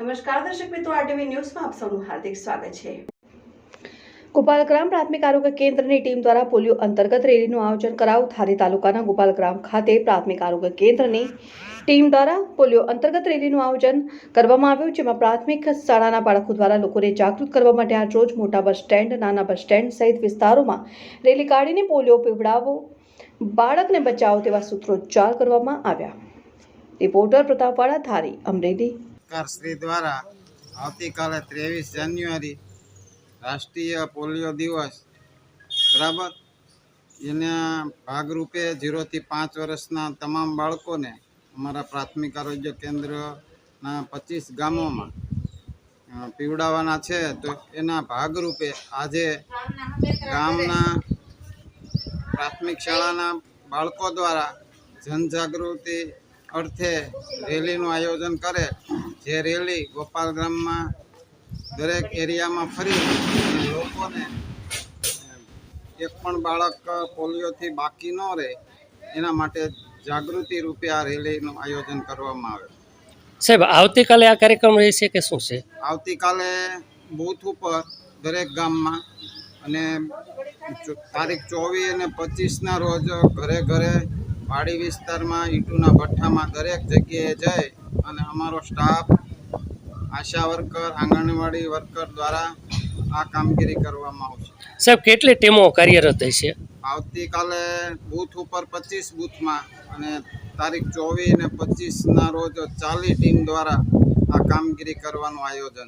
નમસ્કાર દર્શક મિત્રો આરટીવી ન્યૂઝમાં આપ સૌનું હાર્દિક સ્વાગત છે. ગોપાલગ્રામ પ્રાથમિક આરોગ્ય કેન્દ્રની ટીમ દ્વારા પોલિયો અંતર્ગત રેલીનું આયોજન કરાયું ધારી તાલુકાના ગોપાલગ્રામ ખાતે પ્રાથમિક આરોગ્ય કેન્દ્રની ટીમ દ્વારા પોલિયો અંતર્ગત રેલીનું આયોજન કરવામાં આવ્યું, જેમાં પ્રાથમિક શાળાના બાળકો દ્વારા લોકોને જાગૃત કરવા માટે આજ રોજ મોટા બસ સ્ટેન્ડ, નાના બસ સ્ટેન્ડ સહિત વિસ્તારોમાં રેલી કાઢીને પોલિયો પીવડાવો બાળકને બચાવો તેવા સૂત્રોચ્ચાર કરવામાં આવ્યા. રિપોર્ટર પ્રતાપવાળા, ધારી અમરેલી. સરકારશ્રી દ્વારા આવતીકાલે ત્રેવીસ જાન્યુઆરી રાષ્ટ્રીય પોલિયો દિવસ, બરાબર? એના ભાગરૂપે ઝીરોથી પાંચ વર્ષના તમામ બાળકોને અમારા પ્રાથમિક આરોગ્ય કેન્દ્રના પચીસ ગામોમાં પીવડાવવાના છે. તો એના ભાગરૂપે આજે ગામના પ્રાથમિક શાળાના બાળકો દ્વારા જનજાગૃતિ અર્થે રેલીનું આયોજન કરે. જે રેલી ગોપાલ ગ્રામમાં દરેક એરિયામાં ફરી લોકોને એક પણ બાળક પોલિયોથી બાકી ન રહે એના માટે જાગૃતિ રૂપે આ રેલીનું આયોજન કરવામાં આવે. સાહેબ આવતીકાલે આ કાર્યક્રમ રહેશે કે શું છે? આવતીકાલે બૂથ ઉપર દરેક ગામમાં અને તારીખ ચોવીસ અને પચીસના રોજ ઘરે ઘરે વાડી વિસ્તારમાં ઈંટુના ભઠ્ઠામાં દરેક જગ્યાએ જઈ અને અમારો staff Asha worker anganwadi worker દ્વારા આ કામગીરી કરવામાં આવશે. સાહેબ કેટલી ટીમો કાર્યરત હશે? આવતીકાલે બૂથ ઉપર પચીસ બૂથમાં અને તારીખ ચોવીસ અને પચીસના રોજ ચાલીસ ટીમ દ્વારા આ કામગીરી કરવાનું આયોજન